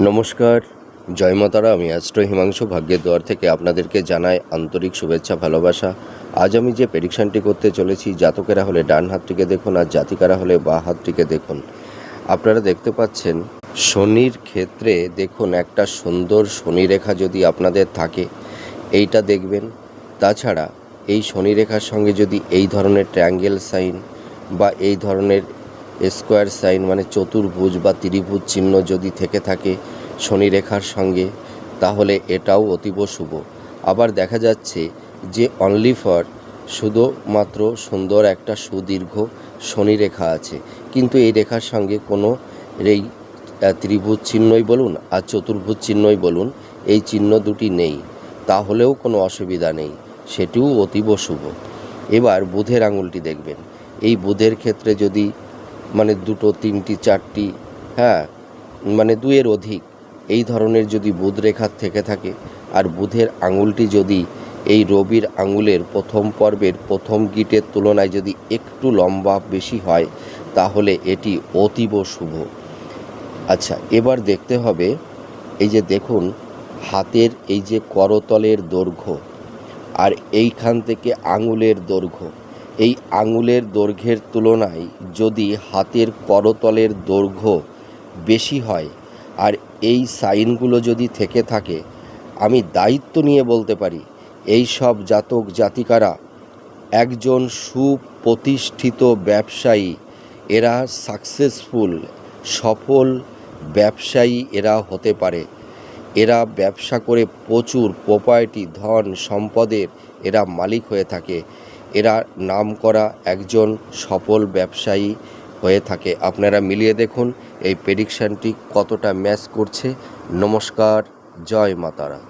নমস্কার, জয় মাতারা আমি অ্যাস্ট্রো হিমাংশু, ভাগ্যের দোয়ার থেকে আপনাদেরকে জানাই আন্তরিক শুভেচ্ছা, ভালোবাসা। আজ আমি যে প্রেডিকশানটি করতে চলেছি, জাতকেরা হলে ডান হাতটিকে দেখুন আর জাতিকারা হলে বা হাতটিকে দেখুন। আপনারা দেখতে পাচ্ছেন, শনির ক্ষেত্রে দেখুন একটা সুন্দর শনি রেখা যদি আপনাদের থাকে, এইটা দেখবেন। তাছাড়া এই শনি রেখার সঙ্গে যদি এই ধরনের ট্রায়াঙ্গেল সাইন বা এই ধরনের স্কোয়ার সাইন মানে চতুর্ভুজ বা ত্রিভুজ চিহ্ন যদি থেকে থাকে শনি রেখার সঙ্গে, তাহলে এটাও অতীব শুভ। আবার দেখা যাচ্ছে যে অনলি ফর শুধুমাত্র সুন্দর একটা সুদীর্ঘ শনি রেখা আছে। কিন্তু এই রেখার সঙ্গে কোনো এই ত্রিভুজ চিহ্নই বলুন আর চতুর্ভুজ চিহ্নই বলুন, এই চিহ্ন দুটি নেই। তাহলেও কোনো অসুবিধা নেই, সেটিও অতীব শুভ। এবার বুধের আঙুলটি দেখবেন। এই বুধের ক্ষেত্রে যদি মানে দুটো, তিনটি, চারটি হ্যাঁ মানে দুয়ের অধিক। এই ধরনের যদি বুধ রেখা থেকে থাকে, আর বুধের আঙুলটি যদি এই রবির আঙুলের প্রথম পর্বের প্রথম গিটের তুলনায় যদি একটু লম্বা বেশি হয়, তাহলে এটি অতীব শুভ। আচ্ছা এবার দেখতে হবে, এই যে দেখুন, হাতের এই যে করতলের দৈর্ঘ্য, আর এইখান থেকে আঙুলের দৈর্ঘ্য। এই আঙুলের দৈর্ঘ্যের তুলনায় যদি হাতের করতলের দৈর্ঘ্য বেশি হয় আর এই সাইনগুলো যদি থেকে থাকে, আমি দায়িত্ব নিয়ে বলতে পারি, এই সব জাতক জাতিকারা একজন সুপ্রতিষ্ঠিত ব্যবসায়ী, এরা সাকসেসফুল সফল ব্যবসায়ী এরা হতে পারে। এরা ব্যবসা করে প্রচুর প্রপার্টি ধন, সম্পদের এরা মালিক হয়ে থাকে। এরা নাম করা একজন সফল ব্যবসায়ী হয়ে থাকে। আপনারা মিলিয়ে দেখুন এই প্রেডিকশানটি কতটা ম্যাচ করছে। নমস্কার, জয় মাতারা।